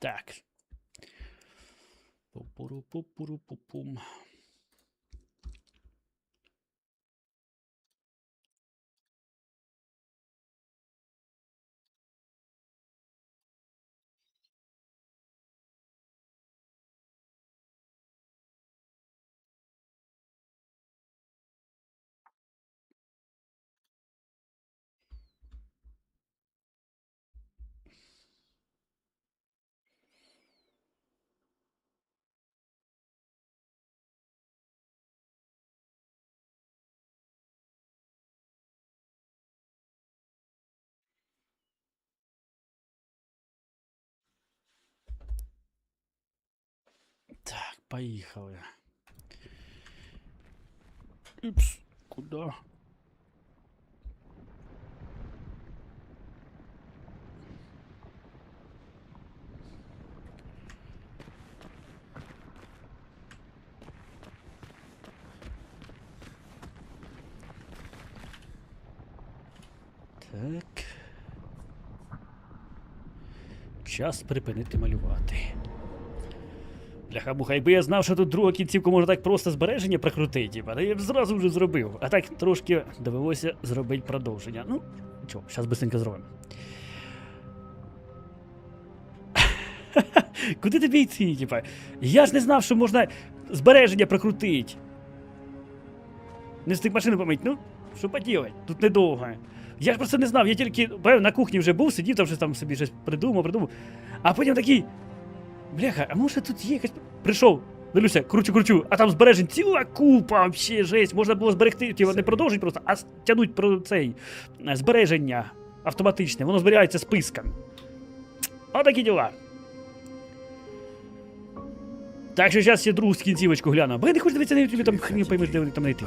Так. Пу-пуру-пу-пуру-пу-пум. Так, поїхали. Упс, куди? Так. Час припинити малювати. Бляха муха, якби я знав, що тут друга кінцівку можна так просто збереження прикрутити, то я б зразу вже зробив. А так трошки довелося зробити продовження. Ну, чого, зараз быстренько зробимо. Куди тобі йти, типа? Я ж не знав, що можна збереження прикрутити. Не встиг машину помить, ну, що поділать, тут недовго. Я ж просто не знав, я тільки на кухні вже був, сидів там щось там собі щось придумав, придумав. А потім такий. Бляха, а може тут є якась. Прийшов, дивлюся, кручу, кручу, а там збережень ціла купа, вообще жесть. Можна було зберегти, ті не продовжить просто, а тянуть про цей е, збереження автоматичне, воно зберігається списком. Отакі діла. Так що зараз я другу кінцівочку гляну. Бо я не хочу дивитися на ютубі, там хрін поймеш, де вони там знайти.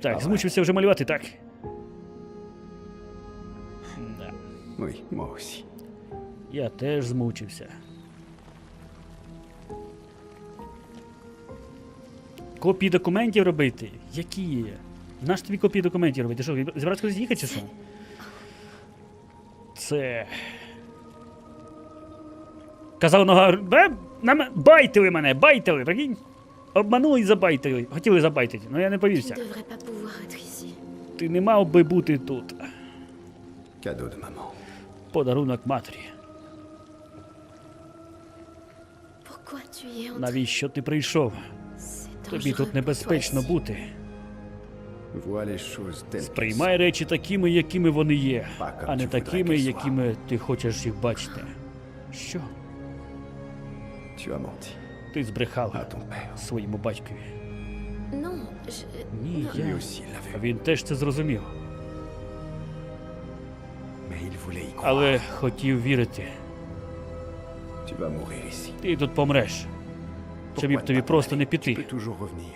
Так, змучився вже малювати, так. Да. Oui, moi. Я теж змучився. Копії документів робити? Які є? Наш тобі копії документів робити? Що, зібратися кудись їхати чи що? Це. Казав нога. Бе, нам байтили мене, байтили, прикинь? Обманули і забайтили. Хотіли забайтити, але я не повівся. Ти не мав би бути тут. Подарунок матері. Навіщо ти прийшов? Тобі тут небезпечно бути. Сприймай речі такими, якими вони є, а не такими, якими ти хочеш їх бачити. Що? Ти збрехала своєму батькові. Ні, я. aussi l'a vu. Він теж це зрозумів, але хотів вірити. Ти тут помреш. Щоб тобі просто не піти.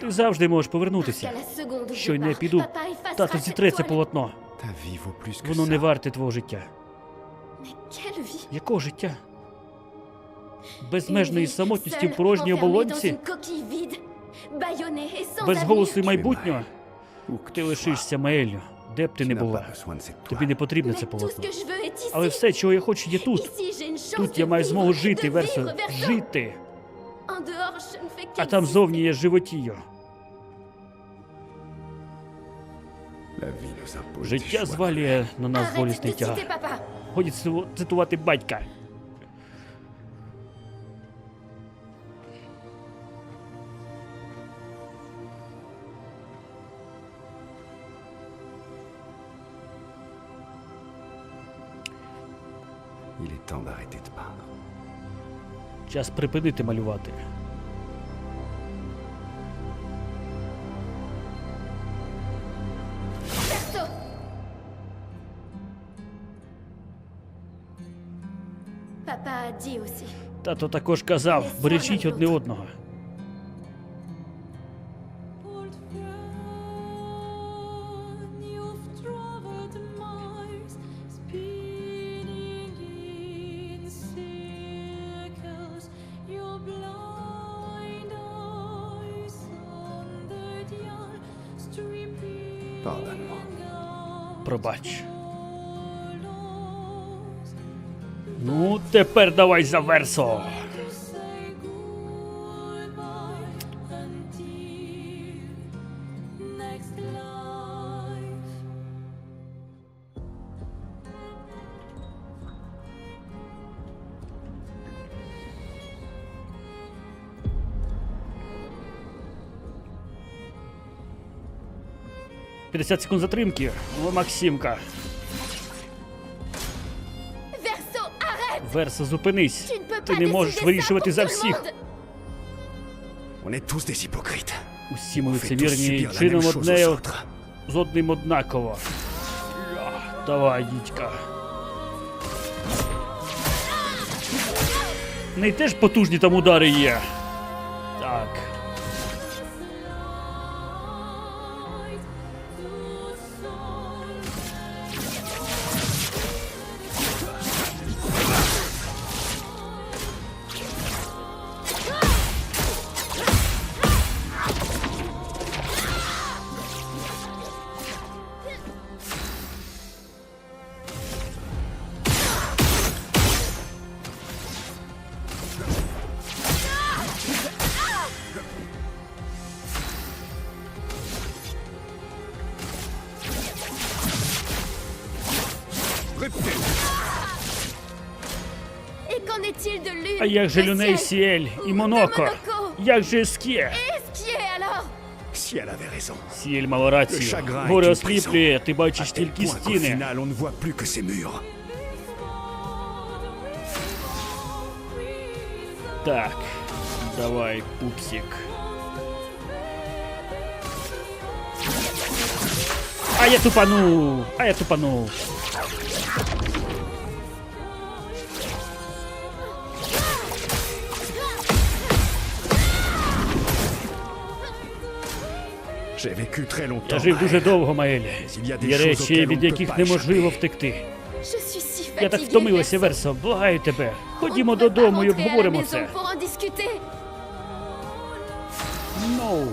Ти завжди можеш повернутися. Щойно я pars, піду, тато зітре це полотно. Воно не варте твого життя. Якого життя? Безмежної самотності в порожній оболонці, без голосу майбутнього, ти лишишся Маелю, де б ти не була. Тобі не потрібне Mais це полотно. Але все, чого я хочу, є тут. Тут я маю змогу жити, Verso. жити. А там зовні є des Життя звалює на нас болісний тягар. Годі циту- цитувати батька. Il est temps d'arrêter de peindre. Час припинити малювати. Марка Діусі. Тато також казав, бережіть одне одного. Пробач. Тепер давай за версо. П'ятдесят секунд затримки. Максимка. Версо, зупинись. Ти не можеш вирішувати за всіх. Усі ми лицемірні чином одне з одним однаково. Давай, дідька. Не теж потужні там удари є. Так. А як же de Люней Ciel Сіель і ou Моноко? de Monaco Як же Ескє? Est-ce qui est alors Si elle avait raison. Сіель мала рацію. Le chagrin Горе est une осліплює, ти À бачиш tel тільки point qu'au стіни. final, on ne voit plus que ces murs. Так. Давай, пупсик. А я тупанув! А я тупанув. Я жив дуже довго, Маель. Є речі, від яких неможливо втекти. Я так втомилася. Версо. Благаю тебе. Ходімо додому і обговоримо це. No.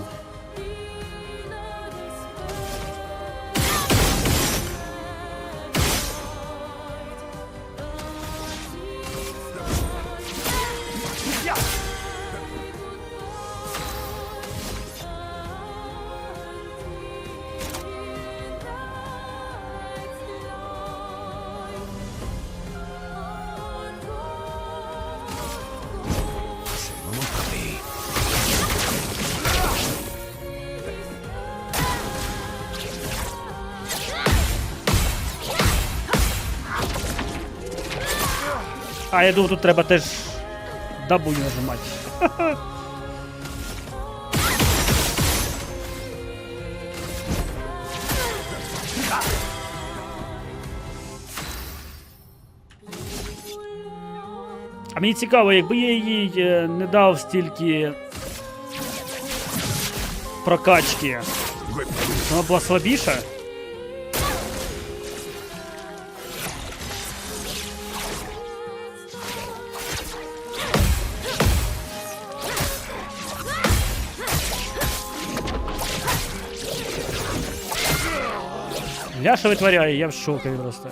А я думаю, тут треба теж дабу нажимати. А мені цікаво, якби я їй е, не дав стільки прокачки, вона була слабіша. Я що витворяю, я в шокі просто.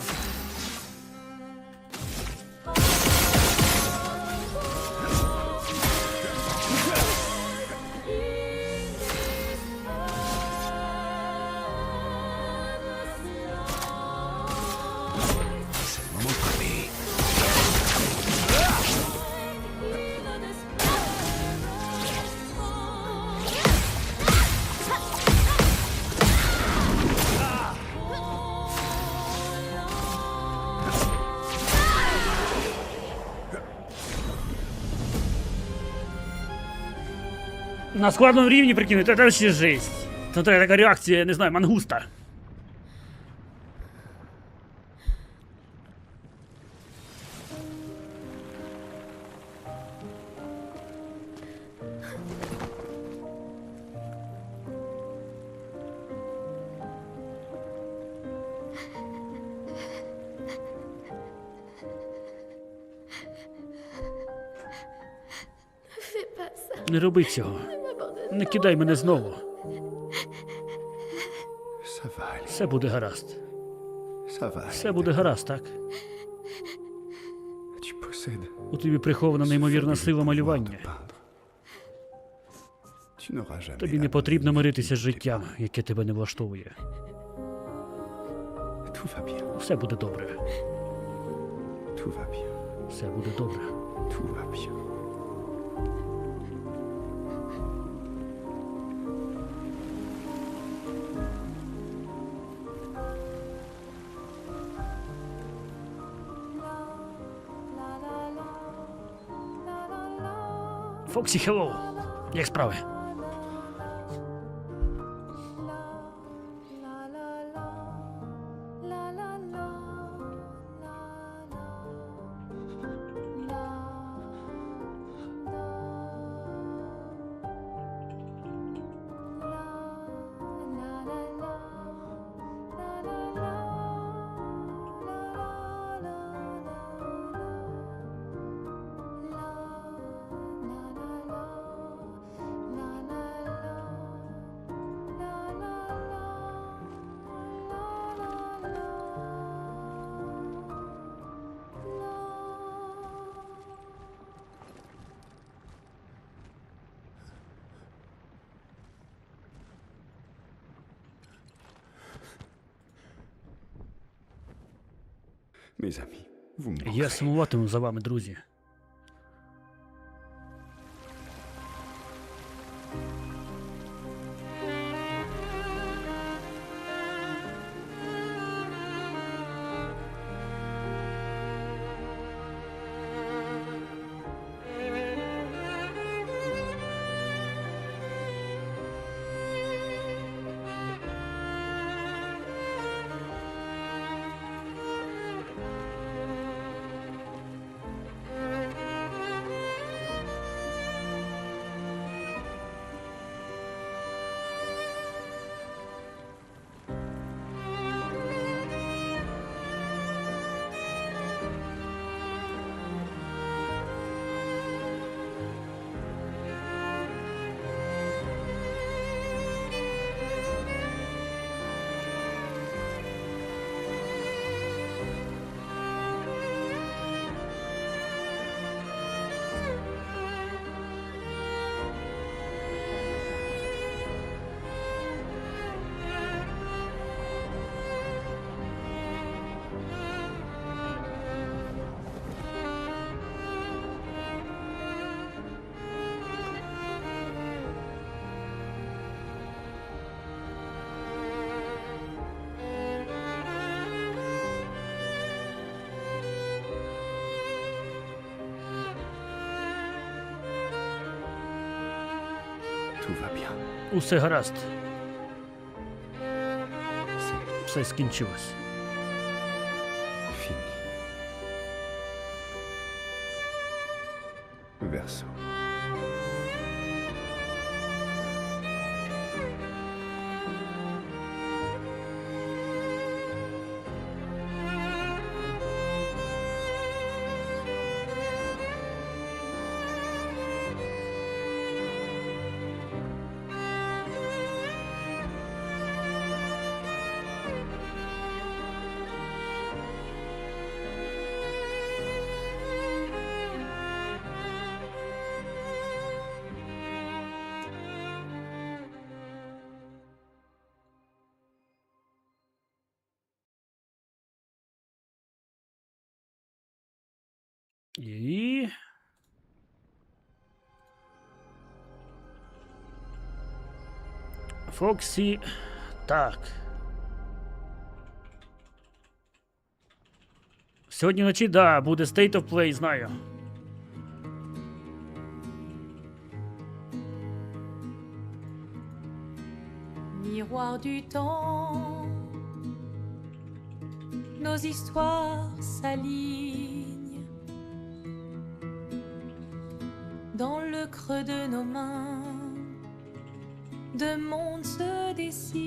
На складному рівні прикинь, це ще жесть. Це така реакція, я не знаю, мангуста. Не роби цього. Не кидай мене знову. Все буде гаразд. Все буде гаразд, так? У тобі прихована неймовірна сила малювання. Тобі не потрібно миритися з життям, яке тебе не влаштовує. Все буде добре. Все буде добре. Фоксі, хеллоу! Як справи? Я сумуватиму за вами, друзі. Tout va bien. Усе гаразд. Все скінчилось. І. Фоксі. Так. Сьогодні вночі, да, буде State of Play, знаю. Miroir du temps, nos histoires s'alignent le creux de nos mains. Deux mondes se dessinent,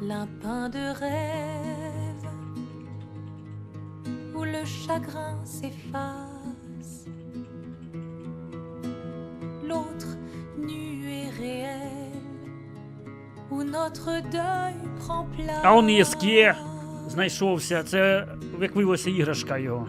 l'un peint de rêve où le chagrin s'efface l'autre nu et réel notre deuil prend place. А он ЄСКє знайшовся. Це, як виявилося, іграшка його.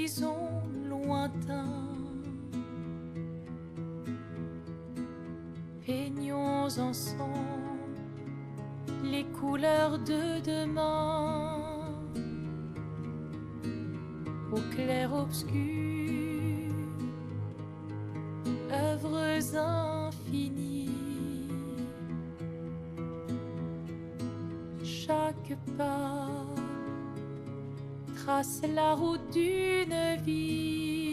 Horizon lointain. Peignons ensemble les couleurs de demain au clair obscur, œuvres infinies. Chaque pas trace la route d'une vie.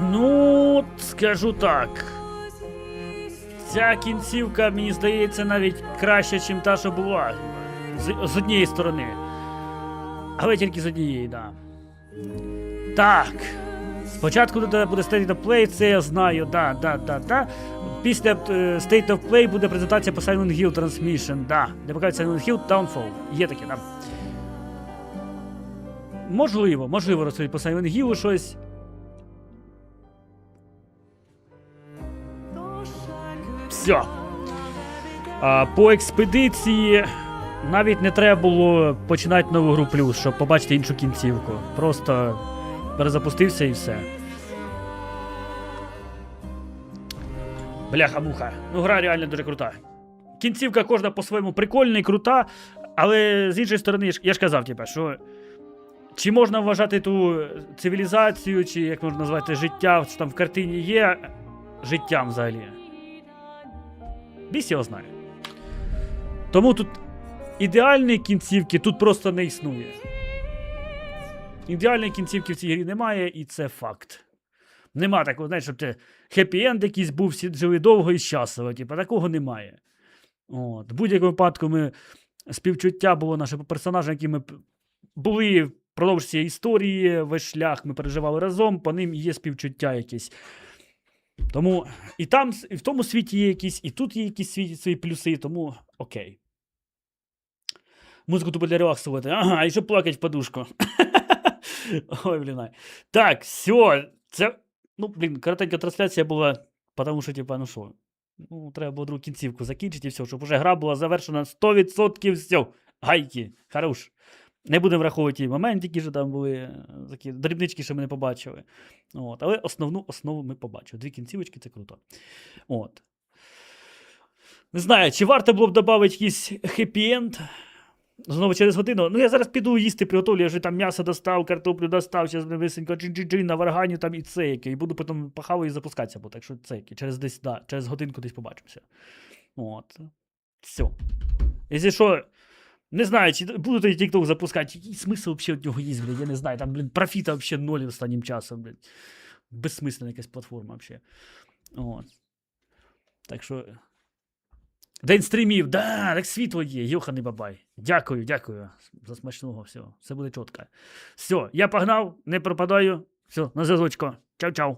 Ну, скажу так. Ця кінцівка, мені здається, навіть краще, ніж та, що була. З, з однієї сторони. Але тільки з однієї, да. Так. Спочатку буде State of Play, це я знаю, да, да, да, да. Після е, State of Play буде презентація по Silent Hill Transmission, да. Де покажуть Silent Hill Downfall. Є таке, да. Можливо, можливо, розповідь по Silent Hill щось. Все. А, по експедиції навіть не треба було починати нову гру плюс, щоб побачити іншу кінцівку. Просто перезапустився і все. Бляха-муха. Ну, гра реально дуже крута. Кінцівка кожна по-своєму прикольна і крута, але з іншої сторони, я ж- казав, типа, що. Чи можна вважати ту цивілізацію, чи як можна назвати життя, що там в картині є життям взагалі? Біс його знає. Тому тут ідеальної кінцівки тут просто не існує. Ідеальної кінцівки в цій грі немає, і це факт. Нема такого, знаєш, щоб це хеппі-енд якийсь був, всі жили довго і щасливо. Типу, такого немає. От. В будь-якому випадку ми співчуття було наше персонажам, які ми були впродовж цієї історії, весь шлях ми переживали разом, по ним є співчуття якесь. Тому і там, і в тому світі є якісь, і тут є якісь свої, свої плюси, тому окей. Музику тупо для релаксувати. Ага, і ще плакать в подушку. Ой, блін. Так, все. Це. Ну, блін, коротенька трансляція була, тому що, типа, ну що. Ну, треба було другу кінцівку закінчити і все, щоб вже гра була завершена 100% все. Гайки, хорош. Не будемо враховувати ті моменти, які ж там були, е, такі дрібнички, що ми не побачили. От. Але основну основу ми побачили. Дві кінцівочки це круто. От. Не знаю, чи варто було б додати якийсь хеппі-енд. Знову через годину. Ну, я зараз піду їсти, приготовлю, я вже там м'ясо достав, картоплю достав, зараз висенько чин-чин-чин на варгані там і це яке. І буду потім похаваю і запускатися, бо так що це яке. Через десь, да, через годинку десь побачимося. От. Все. Якщо що, не знаю, чи буду той TikTok запускати, який смисл взагалі від нього є, блядь, я не знаю. Там, блін, профіта взагалі ноль останнім часом, блядь. Безсмисленна якась платформа взагалі. От. Так що. День стрімів, да, так світло є, йоханий бабай. Дякую, дякую за смачного. Все, все буде чітко. Все, я погнав, не пропадаю. Все, на зв'язочку. Чау-чау.